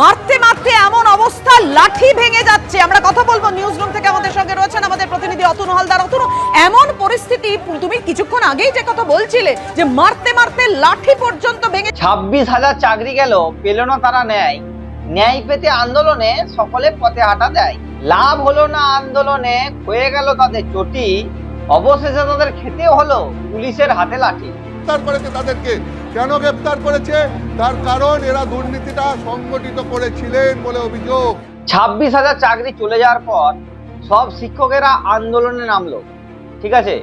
মারতে মারতে এমন অবস্থা, লাঠি ভেঙে যাচ্ছে। আমরা কথা বলব নিউজ রুম থেকে আমাদের সঙ্গে রয়েছেন আমাদের প্রতিনিধি অতনু হালদার। অতনু এমন পরিস্থিতি তুমি কিছুক্ষণ আগেই যে কথা বলছিলে, যে মারতে মারতে লাঠি পর্যন্ত ভেঙে ছাব্বিশ হাজার চাকরি গেল, পেল না তারা ন্যায়। ন্যায় পেতে আন্দোলনে সকলে পথে হাঁটা দেয়। লাভ হলো না আন্দোলনে হয়ে গেল তাদের চটি। অবশেষে তাদের খেতেও হলো পুলিশের হাতে লাঠি। গ্রেপ্তার করেছে তাদেরকে। কেন গ্রেপ্তার করেছে? তার কারণ এরা দুর্নীতিটা সংগঠিত করেছিলেন বলে অভিযোগ। ছাব্বিশ হাজার চাকরি চলে যাওয়ার পর সব শিক্ষকেরা আন্দোলনে নামলো। ঠিক আছে?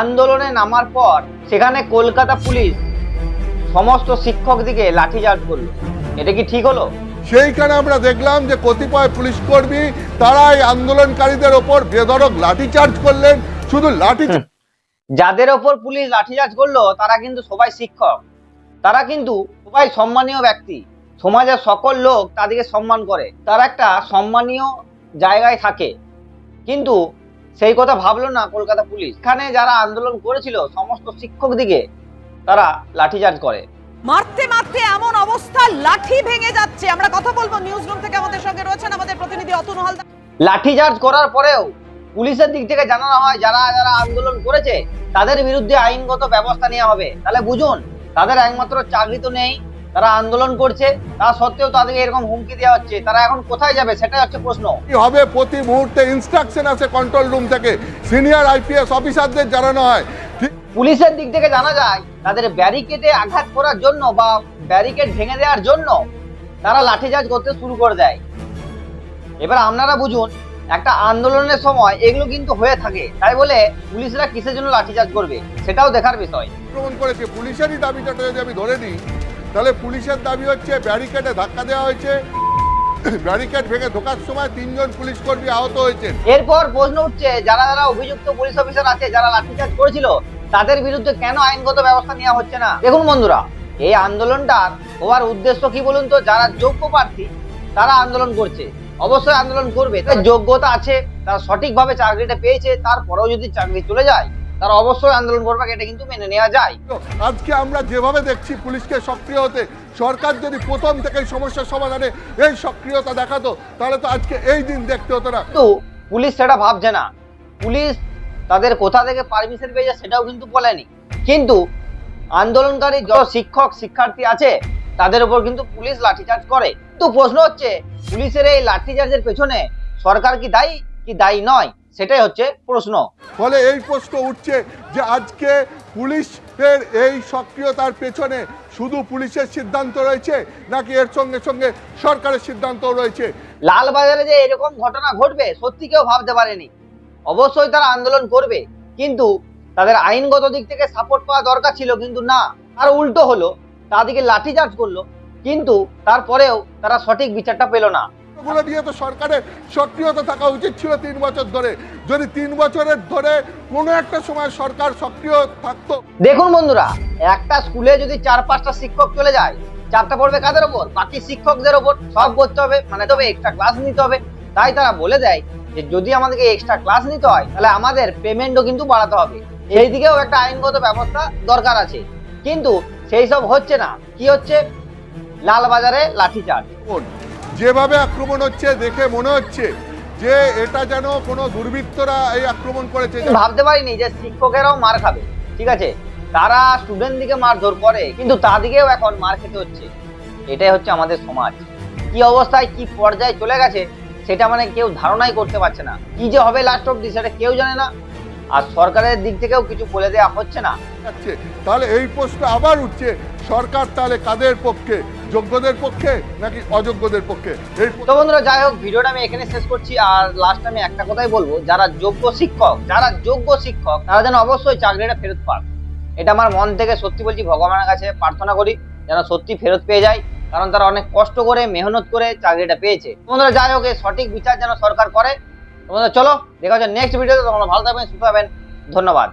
আন্দোলনে নামার পর সেখানে কলকাতা পুলিশ সমস্ত শিক্ষক দিকে লাঠিচার্জ করল। এটা কি ঠিক হলো? সেইখানে আমরা দেখলাম যে কতিপয় পুলিশ কর্মী তারা এই আন্দোলনকারীদের ওপর বেধড়ক লাঠিচার্জ করলেন। শুধু লাঠি যাদের ওপর পুলিশ লাঠিচার্জ করল তারা কিন্তু সবাই শিক্ষক। তারা কিন্তু সবাই সম্মানীয় ব্যক্তি। সমাজের সকল লোক তাদেরকে সম্মান করে। তারা একটা সম্মানীয় জায়গায় থাকে। কিন্তু সেই কথা ভাবলো না কলকাতা পুলিশ। এখানে যারা আন্দোলন করেছিল সমস্ত শিক্ষক দিকে তারা লাঠিচার্জ করে। মারতে মারতে এমন অবস্থা লাঠি ভেঙে যাচ্ছে। আমরা কথা বলব নিউজ রুম থেকে আমাদের সঙ্গে রয়েছেন আমাদের প্রতিনিধি অতনু হালদার লাঠিচার্জ করার পরেও পুলিশের দিক থেকে জানানো হয় যারা যারা আন্দোলন করেছে তাদের বিরুদ্ধে আইনগত ব্যবস্থা নেওয়া হবে। তাহলে বুঝুন তাদের একমাত্র চাকরি তো নেই তারা আন্দোলন করছে তা সত্ত্বেও তাদেরকে এরকম হুমকি দেওয়া হচ্ছে। তারা এখন কোথায় যাবে সেটাই হচ্ছে প্রশ্ন। কি হবে? প্রতি মুহূর্তে ইনস্ট্রাকশন আছে কন্ট্রোল রুম থেকে। সিনিয়র আইপিএস অফিসারদের জানানো হয়। পুলিশের দিক থেকে জানা যায় তাদের ব্যারিকেডে আঘাত করার জন্য বা ব্যারিকেড ভেঙে দেওয়ার জন্য তারা লাঠিচার্জ করতে শুরু করে দেয়। এবার আপনারা বুঝুন একটা আন্দোলনের সময় এগুলো কিন্তু হয়ে থাকে। তাই বলে পুলিশরা কিসের জন্য লাঠিচার্জ করবে? সেটাও দেখার বিষয়। আক্রমণ করেছে। পুলিশেরই দাবিটা যদি আমি ধরে নিই তাহলে পুলিশের দাবি হচ্ছে ব্যারিকেডে ধাক্কা দেওয়া হয়েছে। ব্যারিকেড ভেঙে ঢোকার সময় তিনজন পুলিশ কর্মী আহত হয়েছেন। এরপর প্রশ্ন উঠছে যারা যারা অভিযুক্ত পুলিশ অফিসার আছে যারা লাঠিচার্জ করেছিল তাদের বিরুদ্ধে কেন আইনগত ব্যবস্থা নেওয়া হচ্ছে না? দেখুন বন্ধুরা এই আন্দোলনটার হওয়ার উদ্দেশ্য কি বলুন তো? যারা যোগ্য প্রার্থী তারা আন্দোলন করছে। অবশ্যই আন্দোলন করবে। তার যোগ্যতা আছে তারা সঠিকভাবে চাকরিটা পেয়েছে তারপরেও যদি চাকরি চলে যায় তারা অবশ্যই আন্দোলন করবে এটা কিন্তু মেনে নেওয়া যায়। আজকে আমরা যেভাবে দেখছি পুলিশকে সক্রিয় হতে সরকার যদি প্রথম থেকে সমস্যার সমাধানে এই সক্রিয়তা দেখাতো তাহলে তো আজকে এই দিন দেখতে হতো না। কিন্তু পুলিশ সেটা ভাবছে না। পুলিশ তাদের কোথা থেকে পারমিশন পেয়েছে সেটাও কিন্তু বলেনি। কিন্তু আন্দোলনকারী যত শিক্ষক শিক্ষার্থী আছে তাদের উপর কিন্তু পুলিশ লাঠিচার্জ করে। কিন্তু প্রশ্ন হচ্ছে পুলিশের এই লাঠিচার্জের পেছনে সরকার কি দায়ী কি দায়ী নয়? সেটাই হচ্ছে প্রশ্ন। ফলে এই প্রশ্ন উঠছে যে আজকে পুলিশের এই সক্রিয়তার পেছনে শুধু পুলিশের সিদ্ধান্ত রয়েছে নাকি এর সঙ্গে সঙ্গে সরকারের সিদ্ধান্ত রয়েছে? লালবাজারে যে এরকম ঘটনা ঘটবে সত্যি কেউ ভাবতে পারেনি। অবশ্যই তারা আন্দোলন করবে কিন্তু তাদের আইনগত দিক থেকে সাপোর্ট পাওয়া দরকার ছিল কিন্তু না। আর উল্টো হলো তাদেরকে লাঠিচার্জ করল। কিন্তু তারপরেও তারা সঠিক বিচারটা পেল না। নিয়ে তো সরকারের সক্রিয়তা থাকা উচিত ছিল তিন বছর ধরে। যদি তিন বছরের ধরে কোনো একটা সময় সরকার সক্রিয় থাকতো। দেখুন বন্ধুরা একটা স্কুলে যদি চার পাঁচটা শিক্ষক চলে যায় চারটা পড়বে কাদের ওপর? বাকি শিক্ষকদের ওপর। সব করতে হবে মানে তবে এক্সট্রা ক্লাস নিতে হবে। তাই তারা বলে দেয় যে যদি আমাদেরকে এক্সট্রা ক্লাস নিতে হয় তাহলে আমাদের পেমেন্টও কিন্তু বাড়াতে হবে। এই দিকেও একটা আইনগত ব্যবস্থা দরকার আছে। কিন্তু সেই সব হচ্ছে না। কি হচ্ছে? লালবাজারে লাঠিচার্জ। যেভাবে আক্রমণ হচ্ছে দেখে মনে হচ্ছে যে এটা যেন কোনো দুর্বৃত্তরা এই আক্রমণ করেছে। ভাবতে পারিনি যে শিক্ষকেরাও মার খাবে ঠিক আছে? তারা স্টুডেন্ট দিকে মারধর করে কিন্তু তাদিকেও এখন মার খেতে হচ্ছে। এটাই হচ্ছে আমাদের সমাজ। কি অবস্থায় কি পর্যায়ে চলে গেছে সেটা মানে কেউ ধারণাই করতে পারছে না। কি যে হবে লাস্ট অব্দি সেটা কেউ জানে না। আর সরকারের দিক থেকেও কিছু বলে দেওয়া হচ্ছে না। যাচ্ছে তাহলে এই প্রশ্ন আবার উঠছে সরকার তাহলে কাদের পক্ষে? যোগ্যদের পক্ষে নাকি অযোগ্যদের পক্ষে? তো বন্ধুরা, যাই হোক, ভিডিওটা আমি এখানে শেষ করছি। আর লাস্ট আমি একটা কথাই বলব, যারা যোগ্য শিক্ষক, যারা যোগ্য শিক্ষক, তারা যেন অবশ্যই চাকরিটা ফেরত পান এটা আমার মন থেকে সত্যি বলছি, ভগবানের কাছে প্রার্থনা করি, যেন সত্যি ফেরত পেয়ে যায়, কারণ তারা অনেক কষ্ট করে, মেহনত করে চাকরিটা পেয়েছে। বন্ধুরা, যাই হোক সঠিক বিচার যেন সরকার করে। তো বন্ধুরা, চলো, দেখা হচ্ছে নেক্সট ভিডিওতে তোমরা ভালো থাকবেন, সুস্থ থাকবেন। ধন্যবাদ।